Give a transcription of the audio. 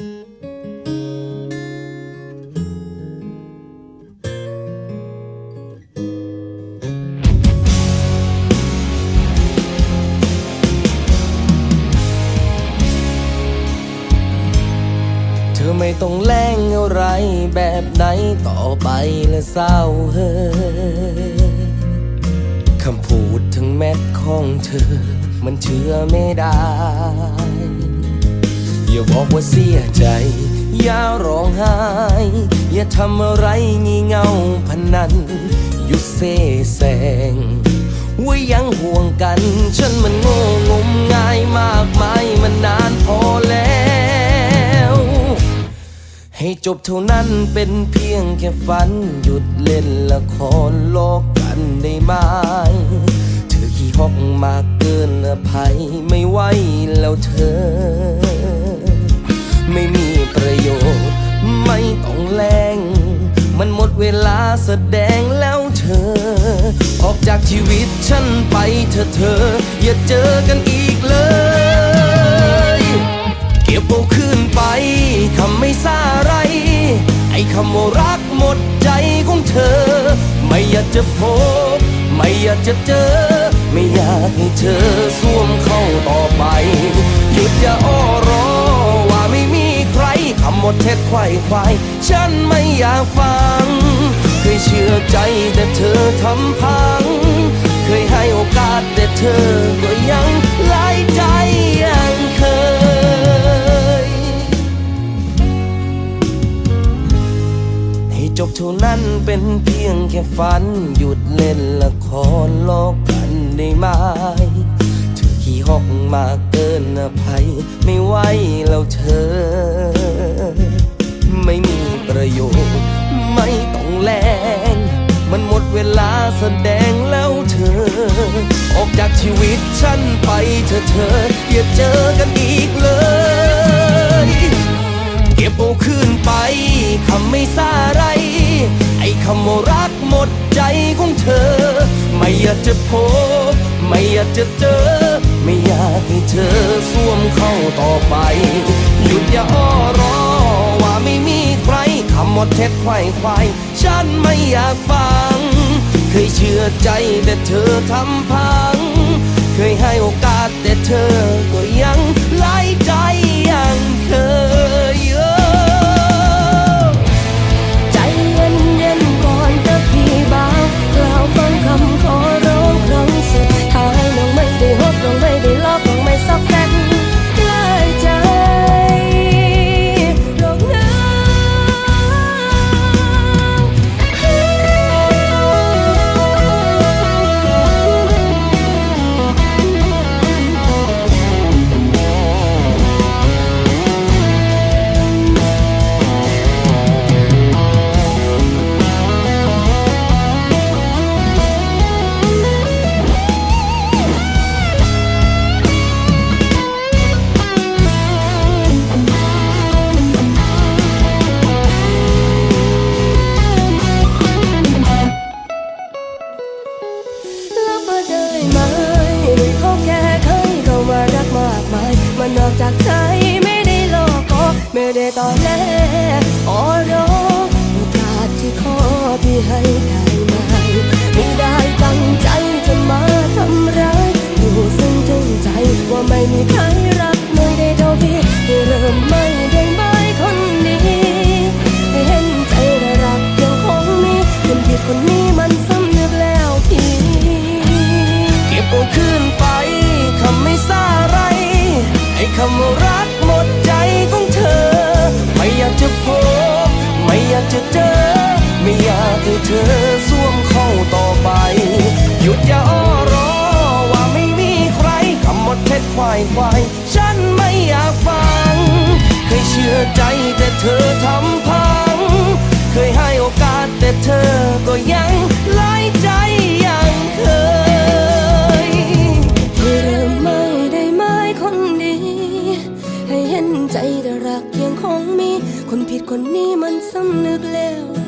เธอไม่ต้องแล้งอะไรแบบไหนต่อไปและเศร้าเฮอคำพูดทั้งแม็ดของเธอ มันเชื่อไม่ได้ อย่าบอกว่าเสียใจ อย่าร้องไห้ อย่าทำอะไรงี่เง่าพน,นันหยุดเสแสร้งว่ายังห่วงกัน ฉันมันโง่งมงายมากมายมันนานพอแล้ว ให้จบเท่านั้นเป็นเพียงแค่ฝัน หยุดเล่นละครโลกกันได้ไหมเธอขี้หอกมากเกินอภัยไม่ไหวแล้วเธอ แสดงแล้วเธอ ออกจากชีวิตฉันไปเธอะเธอ อย่าเจอกันอีกเลย เก็บเอาคืนไปคำไม่ซาไร ไอ้คำว่ารักหมดใจของเธอ ไม่อยากจะพบ ไม่อยากจะเจอ ไม่อยากให้เธอสวมเข้าต่อไป หยุดอย่าอ้อรอว่าไม่มีใครคำหมดเท็จไขว้ควาย ฉันไม่อยากฟัง ใจแต่เธอทำพัง เคยให้โอกาสแต่เธอก็ยังหลายใจยังเคย ให้จบเท่านั้นเป็นเพียงแค่ฝัน หยุดเล่นละครโลกกันได้ไหมเธอขี้หอกมาเกินอภัย ไม่ไหวแล้วเธอ ฉันไปเธอเธออย่าเจอกันอีกเลย เก็บเอาคืนไปคำไม่ซาไร ไอ้คำว่ารักหมดใจของเธอ ไม่อยากจะพบ ไม่อยากจะเจอ ไม่อยากให้เธอสวมเข้าต่อไป หยุดอย่าอ้อรอว่าไม่มีใครคำหมดเท็จไขว้ควายฉันไม่อยากฟัง เคยเชื่อใจแต่เธอทำพังเคยให้โอกา ไม่ได้ตอนแรกอ๋อรอโอกาสที่ขอพี่ให้ได้ไหมไม่ได้ตั้งใจจะมาทำร้ายอยู่ซึ่งถึงใจว่าไม่มีใครรักไม่ได้เท่าพี่ให้เริ่มไม่ได้ไหมคนดีให้เห็นใจและรักยังคงมีคนผิดคนนี้มันสำนึกแล้วพี่เก็บเอาคืนไปคำไม่ซาไรไอ้คำว่ารักหมด จะพบ ไม่อยากจะเจอ ไม่อยากให้เธอสวมเข้าต่อไป หยุดอย่าอ้อรอว่าไม่มีใครคำหมดเพชรควายควาย ฉันไม่อยากฟัง เคยเชื่อใจแต่เธอทำพัง เคยให้โอกาสแต่เธอก็ยัง ผิดคนนี้มันสำนึกแล้ว